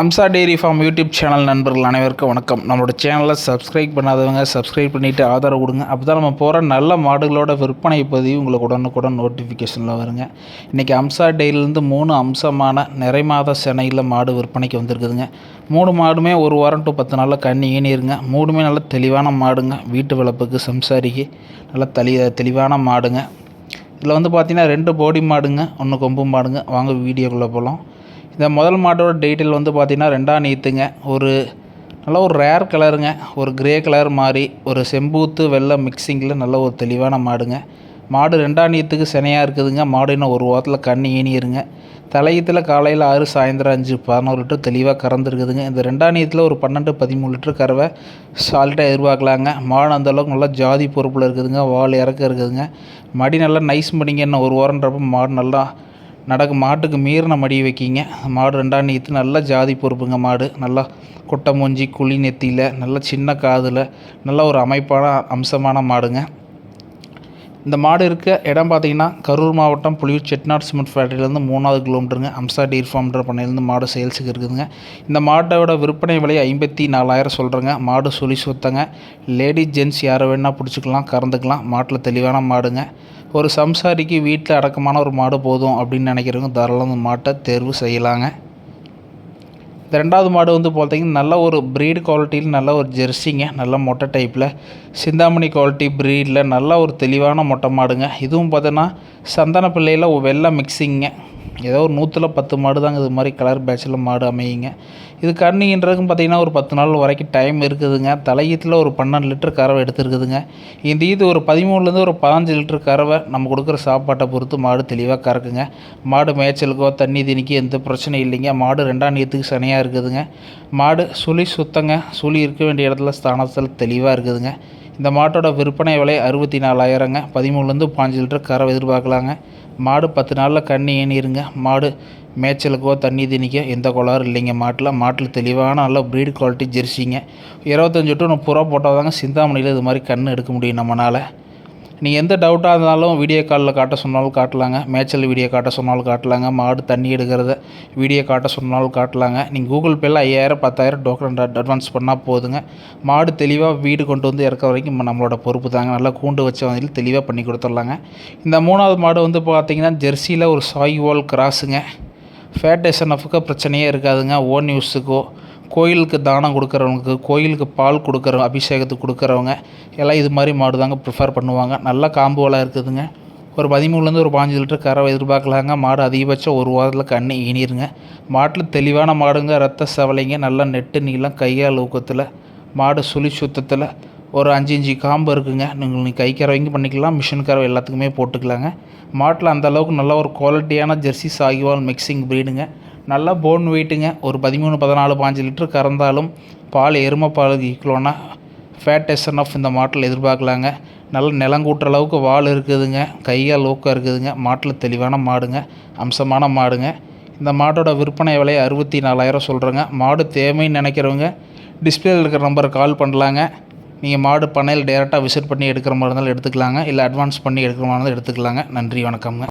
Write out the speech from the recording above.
Amsa dairy farm YouTube channel நண்பர்கள் அனைவருக்கும் வணக்கம். நம்மளோட சேனலை சப்ஸ்கிரைப் பண்ணாதவங்க சப்ஸ்கிரைப் பண்ணிவிட்டு ஆதரவு கொடுங்க. அப்போ தான் நம்ம போகிற நல்ல மாடுகளோட விற்பனை பதிவு உங்களுக்கு உடனுக்குடன் நோட்டிஃபிகேஷனில் வருங்க. இன்றைக்கி அம்சா டெய்ரிலேருந்து மூணு அம்சமான நிறை மாத சென்னையில் மாடு விற்பனைக்கு வந்திருக்குதுங்க. மூணு மாடுமே ஒரு வாரம் டு பத்து நாளில் கண்ணி ஈனிருங்க. மூணுமே நல்ல தெளிவான மாடுங்க. வீட்டு வளர்ப்புக்கு சம்சாரிக்கு நல்ல தெளி தெளிவான மாடுங்க. இதில் வந்து பார்த்தீங்கன்னா ரெண்டு போடி மாடுங்க ஒன்று கொம்பு மாடுங்க. வாங்க வீடியோக்குள்ளே போகலாம் இந்த முதல் மாட்டோட டீட்டெயில் வந்து பார்த்திங்கன்னா ரெண்டாம் நீத்துங்க. ஒரு நல்ல ஒரு ரேர் கலருங்க ஒரு கிரே கலர் மாதிரி ஒரு செம்பூத்து வெள்ளை மிக்சிங்கில் நல்ல ஒரு தெளிவான மாடுங்க. மாடு ரெண்டாம் நீத்துக்கு சினையாக இருக்குதுங்க. மாடு இன்னும் ஒரு வாரத்தில் கண்ணி ஈனியிருங்க தலையத்தில் காலையில் ஆறு சாயந்தரம் அஞ்சு பதினோரு லிட்டர் தெளிவாக கறந்துருக்குதுங்க. இந்த ரெண்டாம் நீத்தில் ஒரு பன்னெண்டு பதிமூணு லிட்டர் கறவை சால்ட்டாக எதிர்பார்க்கலாங்க. மாடு அந்தளவுக்கு நல்லா ஜாதி பொறுப்பில் இருக்குதுங்க. வால் இறக்க இருக்குதுங்க. மடி நல்லா நைஸ் பண்ணிங்க இன்னும் ஒரு வாரன்றப்ப மாடு நல்லா நடக்கு மாட்டுக்கு மீறின மடி வைக்கிங்க. மாடு ரெண்டாம் நீத்து நல்லா ஜாதி பொறுப்புங்க மாடு. நல்லா குட்டை மூஞ்சி குழி நெத்தியில் நல்ல சின்ன காதில் நல்ல ஒரு அமைப்பான அம்சமான மாடுங்க. இந்த மாடு இருக்க இடம் பார்த்தீங்கன்னா கரூர் மாவட்டம் புலியூர் செட்நாட் சிமெண்ட் ஃபேக்ட்ரியிலேருந்து மூணாவது கிலோமீட்டருங்க. அம்சா டீர் ஃபார்ம்ன்ற பண்ணையிலேருந்து மாடு சேல்ஸுக்கு இருக்குதுங்க. இந்த மாட்டோட விற்பனை விலை ஐம்பத்தி நாலாயிரம் சொல்கிறேங்க மாடு சுழி சுத்தங்க. லேடிஸ் ஜென்ட்ஸ் யாரை வேணால் பிடிச்சிக்கலாம் கறந்துக்கலாம். மாட்டில் தெளிவான மாடுங்க. ஒரு சம்சாரிக்கு வீட்டில் அடக்கமான ஒரு மாடு போதும் அப்படின்னு நினைக்கிறவங்க தாராளம் மாட்டை தேர்வு செய்யலாங்க. இந்த ரெண்டாவது மாடு வந்து பார்த்தீங்கன்னா நல்ல ஒரு ப்ரீடு குவாலிட்டியில் நல்ல ஒரு ஜெர்சிங்க நல்ல மொட்டை டைப்பில் சிந்தாமணி குவாலிட்டி ப்ரீடில் நல்ல ஒரு தெளிவான மொட்டை மாடுங்க. இதுவும் பார்த்தோன்னா சந்தன பிள்ளையில் வெள்ளை மிக்சிங்க ஏதோ ஒரு நூற்றில் பத்து மாடு தாங்க இது மாதிரி கலர் பேட்சில் மாடு அமையுங்க. இது கண்ணின்றதுக்கும் பார்த்திங்கன்னா ஒரு பத்து நாள் வரைக்கும் டைம் இருக்குதுங்க. தலையீத்தில் ஒரு பன்னெண்டு லிட்டர் கறவை எடுத்துருக்குதுங்க. இந்த இது ஒரு பதிமூணுலேருந்து ஒரு பதினஞ்சு லிட்டர் கறவை நம்ம கொடுக்குற சாப்பாட்டை பொறுத்து மாடு தெளிவாக கறக்குங்க. மாடு மேய்ச்சலுக்கோ தண்ணி தினிக்கோ எந்த பிரச்சனையும் இல்லைங்க. மாடு ரெண்டாம் நீத்துக்கு சனியாக இருக்குதுங்க. மாடு சுழி சுத்தங்க. சுழி இருக்க வேண்டிய இடத்துல ஸ்தானத்தில் தெளிவாக இருக்குதுங்க. இந்த மாட்டோட விற்பனை விலை அறுபத்தி நாலாயிரங்க. பதிமூணுலேருந்து பாஞ்சு லிட்டர் கறவை எதிர்பார்க்கலாங்க. மாடு பத்து நாளில் கண்ணி ஏனிருங்க. மாடு மேய்ச்சலுக்கோ தண்ணி திணிக்கோ எந்த கோளாறும் இல்லைங்க. மாட்டில் மாட்டில் தெளிவான நல்ல ப்ரீட் குவாலிட்டி ஜெர்சிங்க. இருபத்தஞ்சி டு முப்பது ரூபா போட்டால் தாங்க சிந்தாமணியில் இது மாதிரி கண் எடுக்க முடியும் நம்மளால் நீங்கள் எந்த டவுட்டாக இருந்தாலும் வீடியோ காலில் காட்ட சொன்னாலும் காட்டலாங்க. மேய்ச்சல் வீடியோ காட்ட சொன்னாலும் காட்டலாங்க. மாடு தண்ணி எடுக்கிறத வீடியோ காட்ட சொன்னாலும் காட்டலாங்க. நீங்கள் கூகுள் பேயில் ஐயாயிரம் பத்தாயிரம் டோக்கன் அட்வான்ஸ் பண்ணால் போதுங்க. மாடு தெளிவாக வீடு கொண்டு வந்து இறக்க வரைக்கும் நம்மளோட பொறுப்பு தாங்க. நல்லா கூண்டு வச்ச வகையில் தெளிவாக பண்ணி கொடுத்துட்லாங்க. இந்த மூணாவது மாடு வந்து பார்த்திங்கன்னா ஜெர்சியில் ஒரு சாய் வால் கிராஸுங்க ஃபேட் எஸ்என்எஃப்க்கு பிரச்சனையே இருக்காதுங்க. ஓன் யூஸுக்கோ கோயிலுக்கு தானம் கொடுக்குறவங்களுக்கு கோயிலுக்கு பால் கொடுக்குற அபிஷேகத்துக்கு கொடுக்குறவங்க எல்லாம் இது மாதிரி மாடு தாங்க ப்ரிஃபர் பண்ணுவாங்க. நல்ல காம்பு இருக்குதுங்க. ஒரு பதிமூணுலேருந்து ஒரு பாஞ்சு லிட்டர் கறவை எதிர்பார்க்கலாங்க மாடு அதிகபட்சம் ஒரு வாரத்தில் கண்ணி ஈனிருங்க. மாட்டில் தெளிவான மாடுங்க ரத்த சவலைங்க நல்லா நெட்டு நீளம் கையால் ஊக்கத்தில் மாடு சுழி சுத்தத்தில். ஒரு அஞ்சு இஞ்சி காம்பு இருக்குங்க. நீங்கள் நீங்கள் கை கறவைங்க பண்ணிக்கலாம் மிஷின் கறவை எல்லாத்துக்குமே போட்டுக்கலாங்க. மாட்டில் அந்தளவுக்கு நல்ல ஒரு குவாலிட்டியான ஜெர்சி சாகிவால் மிக்சிங் ப்ரீடுங்க நல்லா போன் வெயிட்டுங்க ஒரு பதிமூணு பதினாலு பாஞ்சு லிட்டர் கறந்தாலும் பால் எருமை பால் ஈக்குவலான ஃபேட் ஆஃப் இந்த மாட்டில் எதிர்பார்க்கலாங்க. நல்ல நிலங்கூட்டுற அளவுக்கு வால் இருக்குதுங்க. கையால் ஊக்கம் இருக்குதுங்க. மாட்டில் தெளிவான மாடுங்க. அம்சமான மாடுங்க. இந்த மாட்டோட விற்பனை விலை அறுபத்தி நாலாயிரம் சொல்கிறேங்க மாடு தேவைன்னு நினைக்கிறவங்க டிஸ்பிளேயில் இருக்கிற நம்பரை கால் பண்ணலாங்க. நீங்கள் மாடு பண்ணையில் டேரெக்டாக விசிட் பண்ணி எடுக்கிற மாதிரி இருந்தாலும் எடுத்துக்கலாங்க. இல்லை அட்வான்ஸ் பண்ணி எடுக்கிற மாதிரி இருந்தாலும் எடுத்துக்கலாங்க. நன்றி வணக்கம்ங்க.